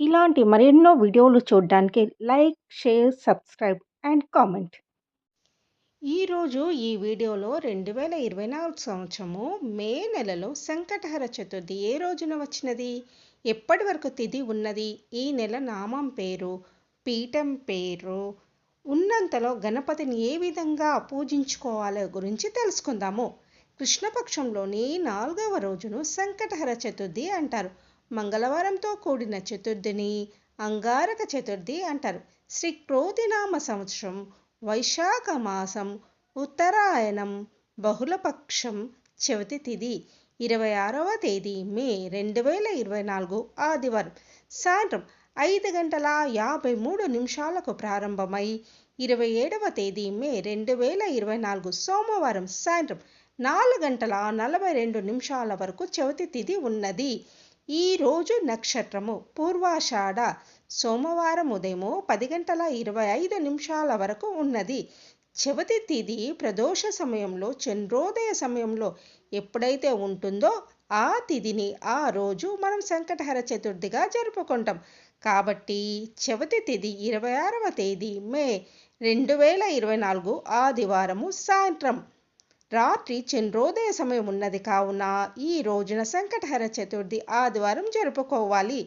ఇలాంటి మరెన్నో వీడియోలు చూడడానికి like share subscribe and comment. ఈరోజు ఈ వీడియోలో రెండు వేల ఇరవై నాలుగు సంవత్సరము మే నెలలో సంకటహర చతుర్థి ఏ రోజున వచ్చినది? ఎప్పటి వరకు తిది ఉన్నది? ఈ నెల నామం పేరు పీఠం పేరు ఉన్నంతలో గణపతిని ఏ విధంగా పూజించుకోవాలో గురించి తెలుసుకుందాము. కృష్ణపక్షంలోని నాలుగవ రోజును సంకటహర చతుర్థి అంటారు. మంగళవారంతో కూడిన చతుర్థిని అంగారక చతుర్థి అంటారు. శ్రీ క్రోధినామ సంవత్సరం వైశాఖ మాసం ఉత్తరాయణం బహుళపక్షం చవితి తిథి ఇరవై ఆరవ తేదీ మే రెండు వేల ఇరవై నాలుగు ఆదివారం. సాయంత్రం ఐదు గంటల యాభై మూడు నిమిషాలకు ప్రారంభమై ఇరవై ఏడవ తేదీ మే రెండు వేల ఇరవై నాలుగు సోమవారం సాయంత్రం నాలుగు గంటల నలభై రెండు నిమిషాల వరకు చవితి తిథి ఉన్నది. ఈరోజు నక్షత్రము పూర్వాషాఢ సోమవారం ఉదయము పది గంటల ఇరవై ఐదు నిమిషాల వరకు ఉన్నది. చవితి తిథి ప్రదోష సమయంలో చంద్రోదయ సమయంలో ఎప్పుడైతే ఉంటుందో ఆ తిథిని ఆ రోజు మనం సంకటహర చతుర్థిగా జరుపుకుంటాం. కాబట్టి చవితి తిది ఇరవై ఆరవ తేదీ మే రెండు వేల ఇరవై నాలుగు ఆదివారము సాయంత్రం. రాత్రి చంద్రోదయ సమయం ఉన్నది కావున ఈ రోజున సంకటహర చతుర్థి ఆదివారం జరుపుకోవాలి.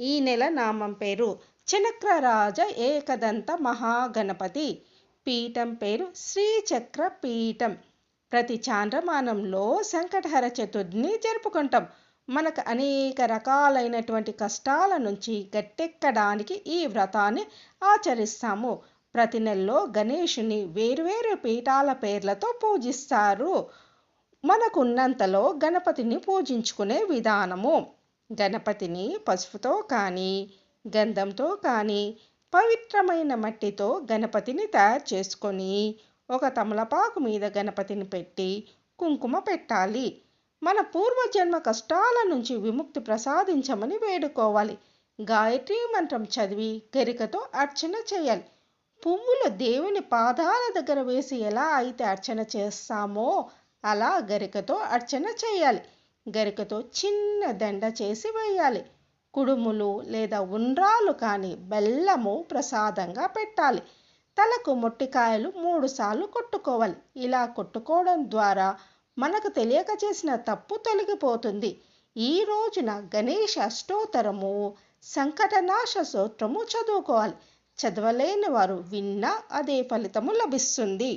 ఈ నెల నామం పేరు చనక్రరాజ ఏకదంత మహాగణపతి. పీఠం పేరు శ్రీచక్ర పీఠం ప్రతి చాంద్రమానంలో సంకటహర చతుర్థిని జరుపుకుంటాం. మనకు అనేక రకాలైనటువంటి కష్టాల నుంచి గట్టెక్కడానికి ఈ వ్రతాన్ని ఆచరిస్తాము. ప్రతి నెలలో గణేషుని వేరువేరు పీఠాల పేర్లతో పూజిస్తారు. మనకున్నంతలో గణపతిని పూజించుకునే విధానము. గణపతిని పసుపుతో కానీ గంధంతో కానీ పవిత్రమైన మట్టితో గణపతిని తయారు చేసుకొని ఒక తమలపాకు మీద గణపతిని పెట్టి కుంకుమ పెట్టాలి. మన పూర్వజన్మ కష్టాల నుంచి విముక్తి ప్రసాదించమని వేడుకోవాలి. గాయత్రి మంత్రం చదివి గరికతో అర్చన చేయాలి. పువ్వులు దేవుని పాదాల దగ్గర వేసి ఎలా అయితే అర్చన చేస్తామో అలా గరికతో అర్చన చేయాలి. గరికతో చిన్న దండ చేసి వేయాలి. కుడుములు లేదా ఉండ్రాలు కానీ బెల్లము ప్రసాదంగా పెట్టాలి. తలకు మొట్టికాయలు మూడుసార్లు కొట్టుకోవాలి. ఇలా కొట్టుకోవడం ద్వారా మనకు తెలియక చేసిన తప్పు తొలగిపోతుంది. ఈ రోజున గణేష అష్టోత్తరము సంకటనాశ సూత్రము చదువుకోవాలి. చదవలేని వారు విన్నా అదే ఫలితము లభిస్తుంది.